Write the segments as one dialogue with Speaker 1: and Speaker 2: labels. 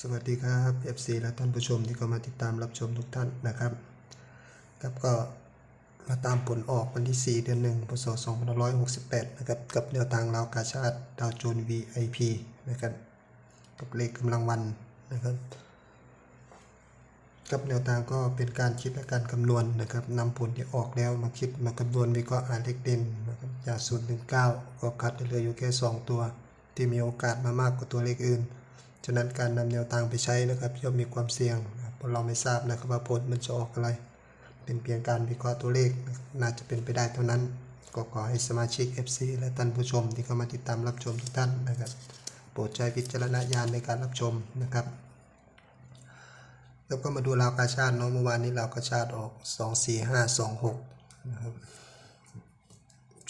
Speaker 1: สวัสดีครับ FC และท่านผู้ชมที่เข้ามาติดตามรับชมทุกท่านนะครับครับก็มาตามผลออกวันที่ 4 เดือน 1พศ2568 นะครับ กับแนวทางราวกาชาติดาวโจน VIP นะครับ กับเลขกำลังวันนะครับ กับแนวทางก็เป็นการคิดและการคำนวณนะครับนำผลที่ออกแล้วมาคิดมาคำนวณวิเคราะห์หาเลขเด่นนะครับจาก0ถึง9ก็คัดได้เหลืออยู่แค่ 2 ตัว ที่มีโอกาสมามากกว่าตัวเลขอื่น ฉะนั้นการนำแนวทางไปใช้นะครับย่อมมีความเสี่ยงเพราะเราไม่ทราบนะครับว่าผลมันจะออกอะไร เป็นเพียงการวิเคราะห์ตัวเลขน่าจะเป็นไปได้เท่านั้นก็ขอให้สมาชิก FC และท่านผู้ชมที่เข้ามาติดตามรับชมทุกท่านนะครับ โปรดใช้วิจารณญาณในการรับชมนะครับ แล้วก็มาดูราวกาชาติเนาะเมื่อวานนี้ราวกาชาติออก 2 4 5 2 6นะครับ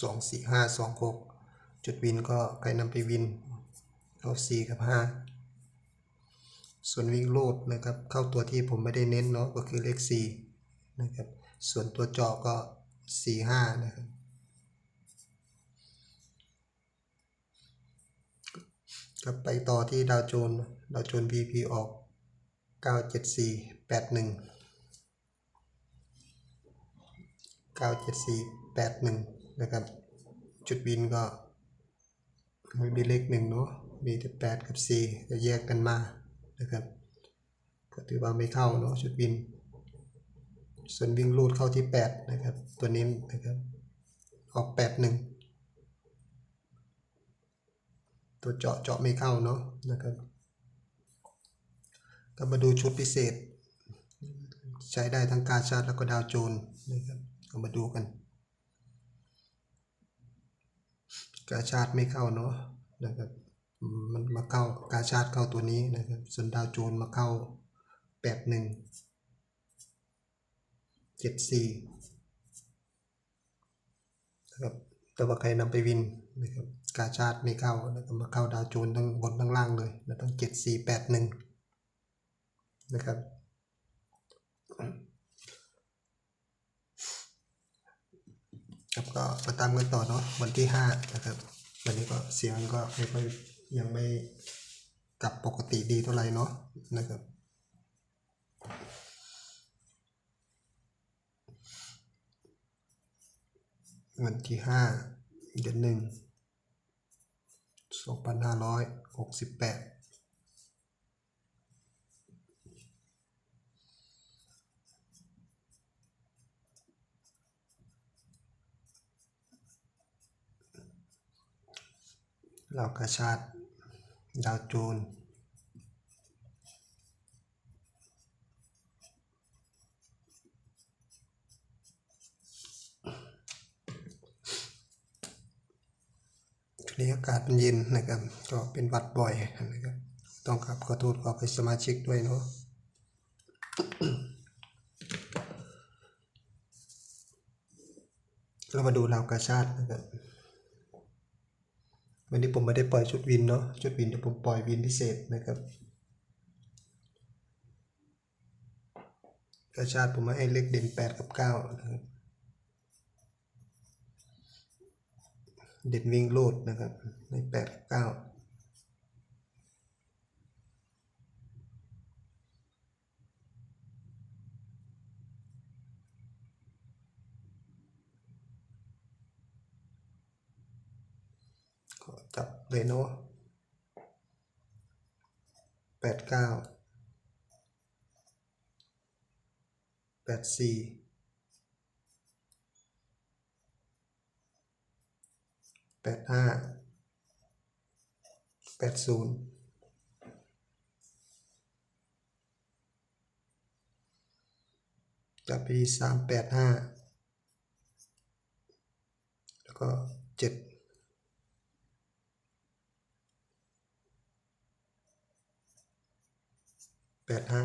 Speaker 1: 2 4 5 2 6 จุดวินก็ใครนำไปวินเอา4กับ 5 ส่วนวิ่งโลดนะครับ เข้าตัวที่ผมไม่ได้เน้นเนาะก็คือเลข4นะครับ ส่วนตัวจาะก็ 4 5 นะครับกับไปต่อที่ดาวโจนดาวโจน VP ออก 974 81 974 81 นะครับ จุดวินก็มีเลขหนึ่งเนาะมีแต่8กับ4ก็แยกกันมา นะครับก็ถือว่าไม่เข้าเนาะจุดวิน ส่วนวิ่งรูดเข้าที่ 8 นะครับ ตัวนี้นะครับ ออก 81 ตัวเจาะเจาะไม่เข้าเนาะนะครับ ก็มาดูชุดพิเศษ ใช้ได้ทั้งกาชาดแล้วก็ดาวโจนนะครับก็มาดูกัน กาชาดไม่เข้าเนาะนะครับ มันมาเข้ากาชาดเข้าตัวนี้นะครับ ส่วนดาวโจนมาเข้าแปดหนึ่งเจ็ดสี่นะครับแต่ว่าใครนำไปวินนะครับกาชาดไม่เข้านะครับมาเข้าดาวโจนทั้งบนทั้งล่างเลยนะต้องเจ็ดสี่แปดหนึ่งนะครับครับก็มาตามกันต่อเนาะวันที่ห้านะครับ วันนี้ก็เสียงก็ไม่ค่อย ยังไม่กลับปกติดีเท่าไหร่เนาะนะครับ วันที่ห้าเดือนหนึ่งสองพันห้าร้อยหกสิบแปดเรากระชาด ดาวโจนช่วงนี้อากาศมันเย็นนะครับ ก็เป็นวัดบ่อยนะครับ ต้องครับขอโทษขอไปสมาชิกด้วยเนาะเรามาดูราวกาชาดนะครับ วันนี้ผมไม่ได้ปล่อยชุดวินเนาะชุดวินเดี๋ยวผมปล่อยวินพิเศษนะครับกระชาติผมมาให้เลขเด่น 8 กับ 9 นะครับ เด่นวิ่งโลดนะครับใน8กับ 9 จับเลยเนาะแปดเก้าแปดสี่แปดห้าแปดศูนย์จับไปสามแปดห้าแล้วก็เจ็ด ปดห้า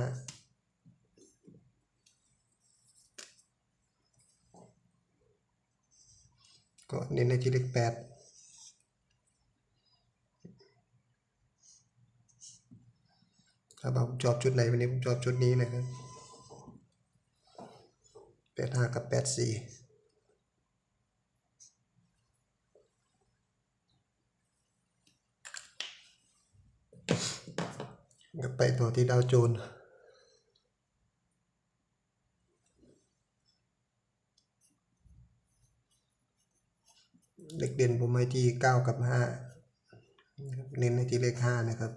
Speaker 1: ก็เน้นในที่เลขแปดถ้าผมชอบชุดไหนวันนี้ผมชอบชุดนี้นะครับแปดห้ากับแปดสี่ ก็ไปต่อที่ดาวโจนส์เลขเด่นผมให้ที่เก้ากับห้าเน้นในที่เลขห้านะครับ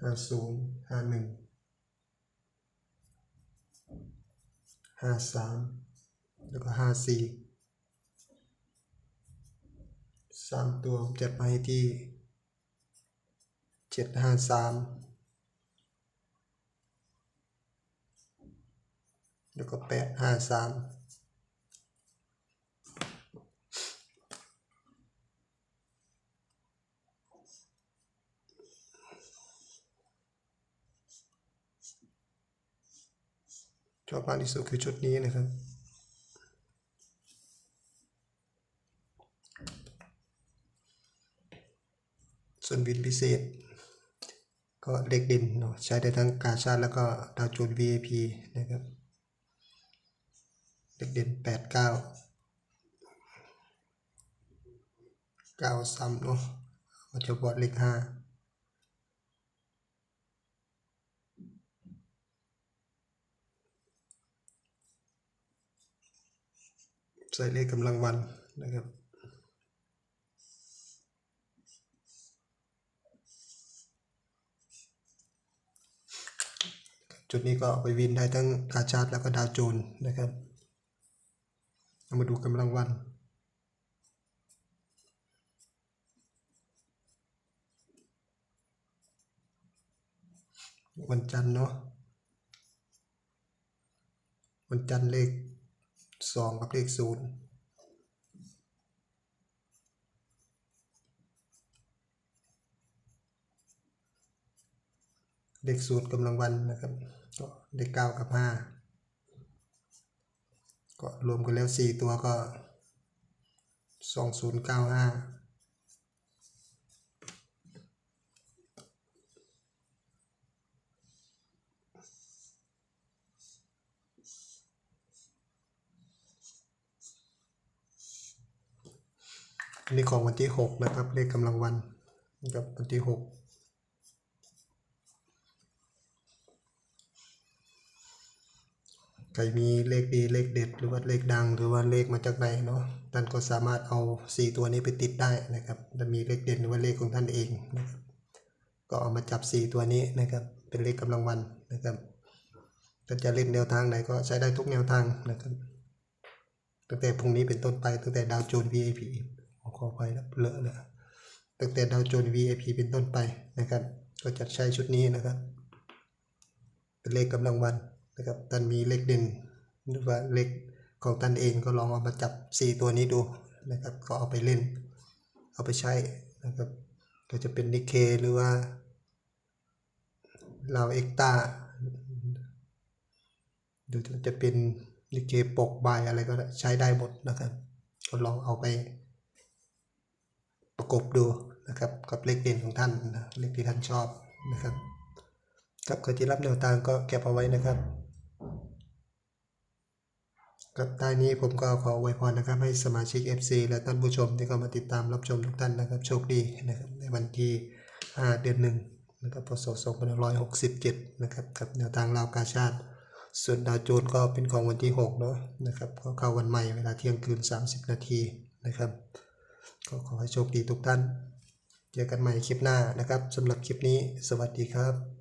Speaker 1: ห้าศูนย์ห้าหนึ่ง ห้าสามแล้วก็ห้าสี่สามตัวจัดมาให้ที่เจ็ดห้าสามแล้วก็แปดห้าสาม ชอบมากที่สุดคือชุดนี้นะครับ ส่วนวินพิเศษ ก็เล็กดินเนาะใช้ได้ทั้งกาชาแล้วก็ดาวจูน VAP นะครับเล็กดิน8 9 9ซ้ำเนาะมาจะบอดเล็ก5 ใส่เลขกำลังวันนะครับจุดนี้ก็ไปวินได้ทั้งกาชาดแล้วก็ดาวโจนส์นะครับ เอามาดูกำลังวัน วันจันทร์เนาะ วันจันทร์เลข สองกับเลขศูนย์เลขศูนย์กำลังวันนะครับก็เลขเก้ากับห้าก็รวมกันแล้วสี่ตัวก็สองศูนย์เก้าห้า อันนี้ของวันที่หกนะครับ เลขกำลังวันนะครับวันที่หกใครมีเลขดีเลขเด็ด หรือว่าเลขดัง หรือว่าเลขมาจากไหนเนาะท่านก็สามารถเอา 4 ตัวนี้ไปติดได้นะครับจะมีเลขเด่นหรือว่าเลขของท่านเองนะครับก็เอามาจับ 4 ตัวนี้นะครับเป็นเลขกำลังวันนะครับท่านจะเล่นแนวทางไหนก็ใช้ได้ทุกแนวทางนะครับตั้งแต่พรุ่งนี้เป็นต้นไปตั้งแต่ดาวโจนส์ VIP อขอไปแล้วเลอะเลยตั้งแต่ดาวโจน VIP เป็นต้นไปนะครับ ก็จะใช้ชุดนี้นะครับ เป็นเลขกำลังวันนะครับท่านมีเลขเด่นหรือว่าเลขของท่านเองก็ลองเอามาจับ 4 ตัวนี้ดูนะครับ ก็เอาไปเล่น เอาไปใช้นะครับ ก็จะเป็นนิเคหรือว่าลาวเอ็กตาหรือจะเป็นนิเคปกใบอะไรก็ใช้ได้หมดนะครับ ก็ลองเอาไป ประกบดูนะครับกับเลขเด่นของท่านนะเลขที่ท่านชอบนะครับครับใครที่รับแนวทางก็เก็บเอาไว้นะครับ กับใต้นี้ผมก็ขออวยพรนะครับ ให้สมาชิก FC และท่านผู้ชมที่เข้ามาติดตามรับชมทุกท่านนะครับ โชคดีนะครับในวันที่ 5 เดือนหนึ่งนะครับพศ2567 นะครับกับแนวทางลาวกาชาติ ส่วนดาวโจนส์ก็เป็นของวันที่ 6 เนาะนะครับก็เข้าวันใหม่เวลาเที่ยงคืน 30 นาทีนะครับ ก็ขอให้โชคดีทุกท่าน เจอกันใหม่คลิปหน้านะครับสำหรับคลิปนี้ สวัสดีครับ